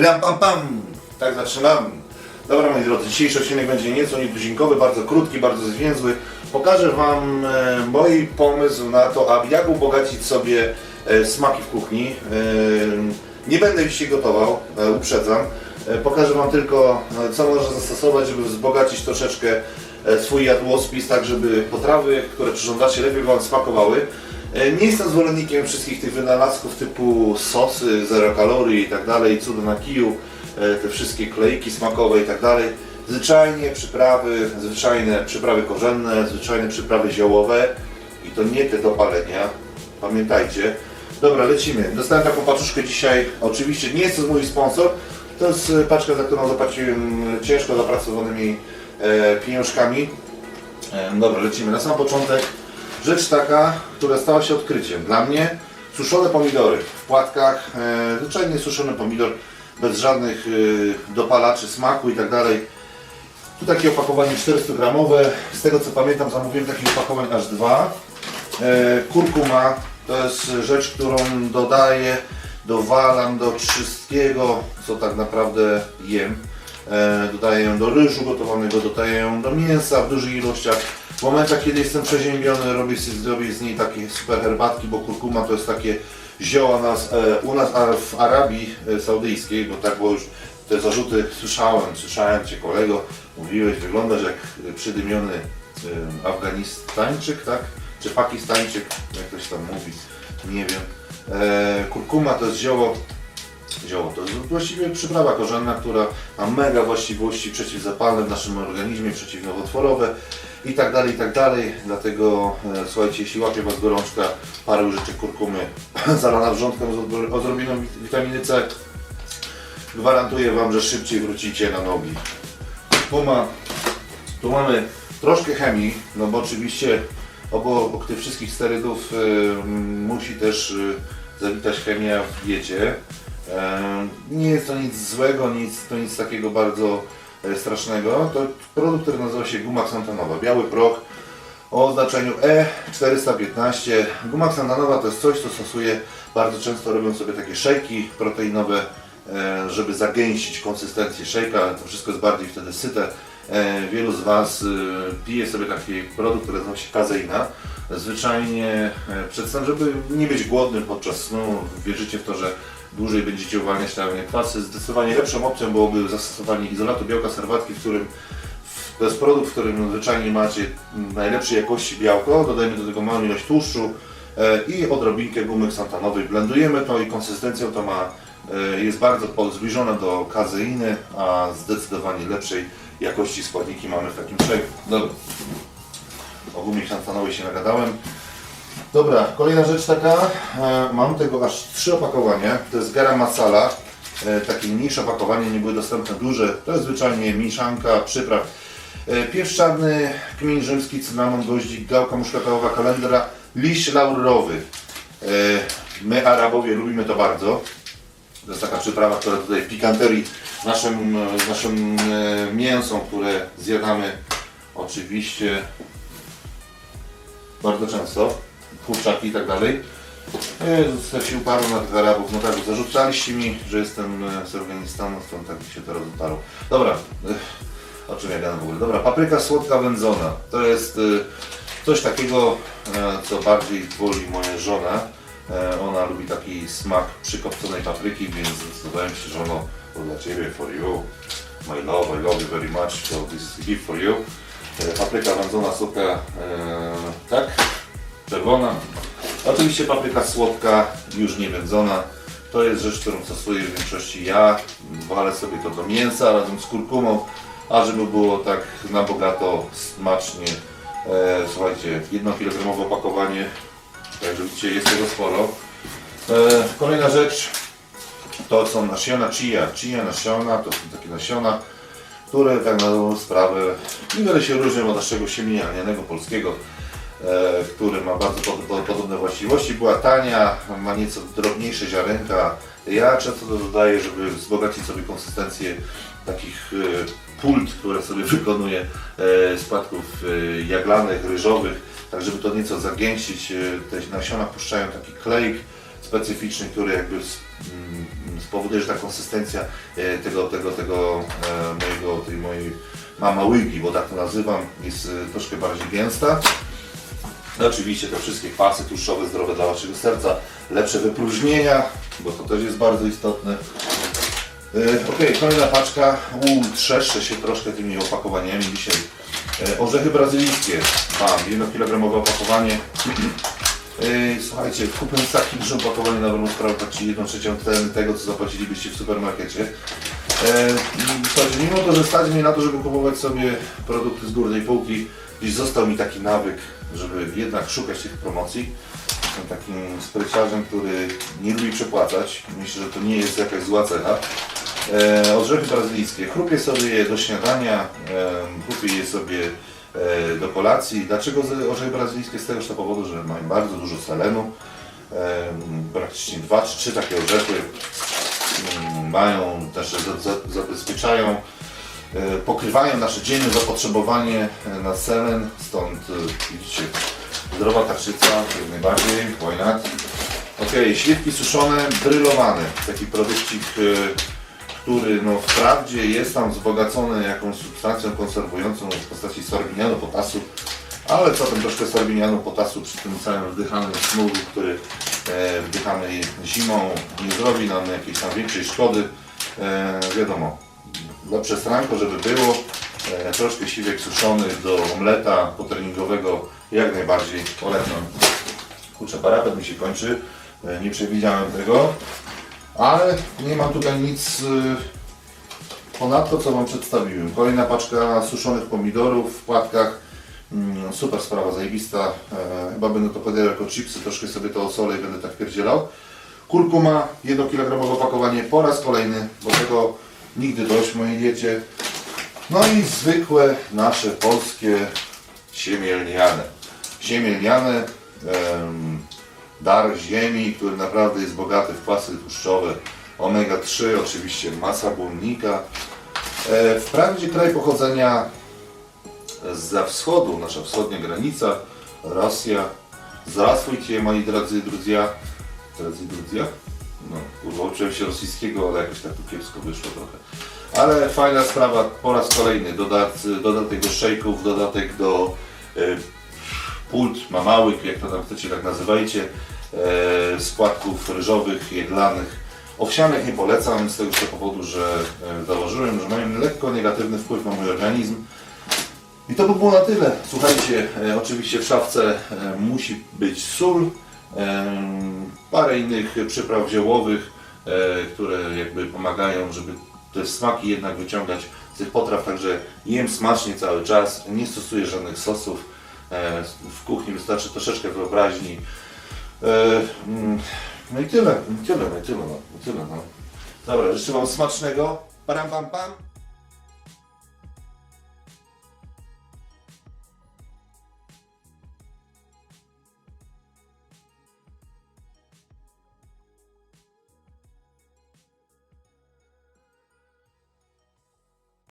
Ram pam pam! Tak zaczynam. Dobra moi drodzy, dzisiejszy odcinek będzie nieco nietuzinkowy, bardzo krótki, bardzo zwięzły. Pokażę Wam e, mój pomysł na to, aby jak ubogacić sobie e, smaki w kuchni. E, nie będę się gotował, e, uprzedzam. E, pokażę Wam tylko, e, co można zastosować, żeby wzbogacić troszeczkę e, swój jadłospis, tak żeby potrawy, które przyrządzacie, lepiej Wam smakowały. E, Nie jestem zwolennikiem wszystkich tych wynalazków typu sosy, zero kalorii i tak dalej, cudo na kiju, e, te wszystkie klejki smakowe i tak dalej. Zwyczajnie przyprawy, zwyczajne przyprawy korzenne, zwyczajne przyprawy ziołowe i to nie te do palenia, pamiętajcie. Dobra, lecimy. Dostałem taką paczuszkę dzisiaj, oczywiście nie jest to mój sponsor, to jest e, paczka, za którą zapłaciłem ciężko zapracowanymi pieniążkami. Dobra, lecimy. Na sam początek rzecz taka, która stała się odkryciem. Dla mnie suszone pomidory w płatkach, e, zwyczajnie suszony pomidor bez żadnych e, dopalaczy smaku i tak dalej. Tu takie opakowanie 400 gramowe. Z tego co pamiętam zamówiłem takich opakowań aż dwa. E, kurkuma to jest rzecz, którą dodaję, dowalam do wszystkiego, co tak naprawdę jem. Dodaję ją do ryżu gotowanego, dodaję ją do mięsa w dużych ilościach. W momentach, kiedy jestem przeziębiony, robię, robię z niej takie super herbatki, bo kurkuma to jest takie zioła nas, e, u nas a w Arabii e, Saudyjskiej, bo tak było już te zarzuty słyszałem, słyszałem Cię kolego, mówiłeś, wyglądasz jak przydymiony e, Afganistańczyk, tak? Czy Pakistańczyk, jak ktoś tam mówi, nie wiem. E, kurkuma to jest zioło, zioło to jest właściwie przyprawa korzenna, która ma mega właściwości przeciwzapalne w naszym organizmie, przeciwnowotworowe i tak dalej, i tak dalej. Dlatego e, słuchajcie, jeśli łapie Was gorączka, parę łyżeczek kurkumy zalana wrzątkiem z odro- odrobiną wit- witaminy C, gwarantuję Wam, że szybciej wrócicie na nogi. Puma, tu mamy troszkę chemii, no bo oczywiście obok tych wszystkich sterydów y, musi też y, zawitać chemia w diecie. E, nie jest to nic złego, nic, to nic takiego bardzo strasznego. To produkt, który nazywa się guma ksantanowa, biały proch o oznaczeniu E415. Guma ksantanowa to jest coś, co stosuję bardzo często robią sobie takie szejki proteinowe, e, żeby zagęścić konsystencję szejka. To wszystko jest bardziej wtedy syte. E, Wielu z Was e, pije sobie taki produkt, który nazywa się kazeina. Zwyczajnie e, przedstawiam, żeby nie być głodnym podczas snu. Wierzycie w to, że dłużej będziecie uwalniać te kwasy. Zdecydowanie lepszą opcją byłoby zastosowanie izolatu białka serwatki, w którym to jest produkt, w którym zwyczajnie macie najlepszej jakości białko, dodajemy do tego małą ilość tłuszczu e, i odrobinkę gumy ksantanowej. Blendujemy to i konsystencją to ma, e, jest bardzo zbliżona do kazeiny, a zdecydowanie lepszej jakości składniki mamy w takim shake'u. Dobra, o gumie ksantanowej się nagadałem. Dobra, kolejna rzecz taka, e, mam tego aż trzy opakowania, to jest garam masala, e, takie mniejsze opakowanie, nie były dostępne duże, to jest zwyczajnie mieszanka przypraw. E, czarny, kmień rzymski, cynamon, goździk, gałka muszkatołowa, kalendra, liść laurowy. My Arabowie lubimy to bardzo. To jest taka przyprawa, która tutaj pikanterii naszym, naszym mięsom, które zjadamy oczywiście bardzo często, kurczaki i tak dalej. Jezus, jak się na tych Arabów, no tak, zarzucaliście mi, że jestem e, z Afganistanu, stąd tak się to rozdarło. Dobra, ech, o czym ja gadam w ogóle? Dobra, papryka słodka wędzona. To jest e, coś takiego, e, co bardziej woli moja żona. E, Ona lubi taki smak przykopconej papryki, więc zdecydowałem się, że ono to dla Ciebie, for you. My love, I love you very much, so this is gift for you. E, Papryka wędzona, słodka, e, tak, czerwona. Oczywiście papryka słodka, już nie wędzona. To jest rzecz, którą stosuję w większości ja. Walę sobie to do mięsa razem z kurkumą, a żeby było tak na bogato, smacznie. E, słuchajcie, jedno kilogramowe opakowanie, także widzicie, jest tego sporo. E, kolejna rzecz, to są nasiona chia. Chia nasiona, to są takie nasiona, które tak na dobrą sprawę niewiele się różnią od naszego siemienia polskiego, który ma bardzo pod, pod, podobne właściwości. Była tania, ma nieco drobniejsze ziarenka. Ja często to dodaję, żeby wzbogacić sobie konsystencję takich e, pult, które sobie wykonuję e, z płatków e, jaglanych, ryżowych, tak żeby to nieco zagęścić. E, te nasiona puszczają taki klejk, specyficzny, który jakby mm, spowoduje, że ta konsystencja e, tego, tego, tego e, mojego, tej mojej mama łygi, bo tak to nazywam, jest e, troszkę bardziej gęsta. No oczywiście te wszystkie kwasy tłuszczowe zdrowe dla Waszego serca, lepsze wypróżnienia, bo to też jest bardzo istotne. E, Ok, kolejna paczka. Uuu, trzeszczę się troszkę tymi opakowaniami dzisiaj. E, Orzechy brazylijskie. Mam 1 kg opakowanie. E, Słuchajcie, kupując takie duże opakowanie na dobrą sprawę płaci 1 trzecią tego, co zapłacilibyście w supermarkecie. Słuchajcie, mimo to, że stać mnie na to, żeby kupować sobie produkty z górnej półki, gdzieś został mi taki nawyk, żeby jednak szukać tych promocji. Jestem takim spryciarzem, który nie lubi przepłacać. Myślę, że to nie jest jakaś zła cecha. E, orzechy brazylijskie. Chrupię sobie je do śniadania, e, chrupię je sobie e, do kolacji. Dlaczego orzechy brazylijskie? Z tego powodu, że mają bardzo dużo selenu. E, praktycznie dwa czy trzy takie orzechy mm, mają, też za- za- zabezpieczają, pokrywają nasze dzienne zapotrzebowanie e, na selen, stąd e, widzicie, zdrowa tarczyca, jak najbardziej, why not? Ok, śliwki suszone, brylowane, taki produkcik, e, który no wprawdzie jest tam wzbogacony jakąś substancją konserwującą w postaci sorbinianu potasu, ale co tam troszkę sorbinianu potasu przy tym całym wdychanym smogu, który e, wdychamy zimą, nie zrobi nam jakiejś tam większej szkody. E, wiadomo, lepsze stranko, żeby było. E, troszkę siwek suszonych do omleta potreningowego jak najbardziej polecam. Kurczę, parapet mi się kończy, e, nie przewidziałem tego, ale nie mam tutaj nic e, ponadto, co Wam przedstawiłem. Kolejna paczka suszonych pomidorów w płatkach. Mm, Super sprawa, zajebista. Chyba będę to podjadał jako chipsy, troszkę sobie to osolę i będę tak pierdzielał. Kurkuma, 1 kg opakowanie po raz kolejny, bo tego nigdy dość w mojej diecie. No i zwykłe nasze polskie siemielniane. Siemielniane, em, dar ziemi, który naprawdę jest bogaty w kwasy tłuszczowe. Omega-3, oczywiście masa błonnika. E, wprawdzie kraj pochodzenia za wschodu, nasza wschodnia granica, Rosja. Zdrawствуйте, moi drodzy druzja. Drodzy druzja? No, kurwa, uczyłem się rosyjskiego, ale jakoś tak tu kiepsko wyszło trochę. Ale fajna sprawa, po raz kolejny dodat, dodatek do szejków, dodatek do e, pult, mamałyk, jak to tam chcecie, tak nazywajcie, e, składków ryżowych, jeglanych. Owsianych nie polecam z tego powodu, że e, założyłem, że mają lekko negatywny wpływ na mój organizm. I to by było na tyle. Słuchajcie, oczywiście w szafce musi być sól, parę innych przypraw ziołowych, e, które jakby pomagają, żeby te smaki jednak wyciągać z tych potraw, także jem smacznie cały czas, nie stosuję żadnych sosów. E, w kuchni wystarczy troszeczkę wyobraźni. E, mm, no i tyle, i tyle, i tyle, no, tyle, no. Dobra, życzę Wam smacznego. Param pam pam.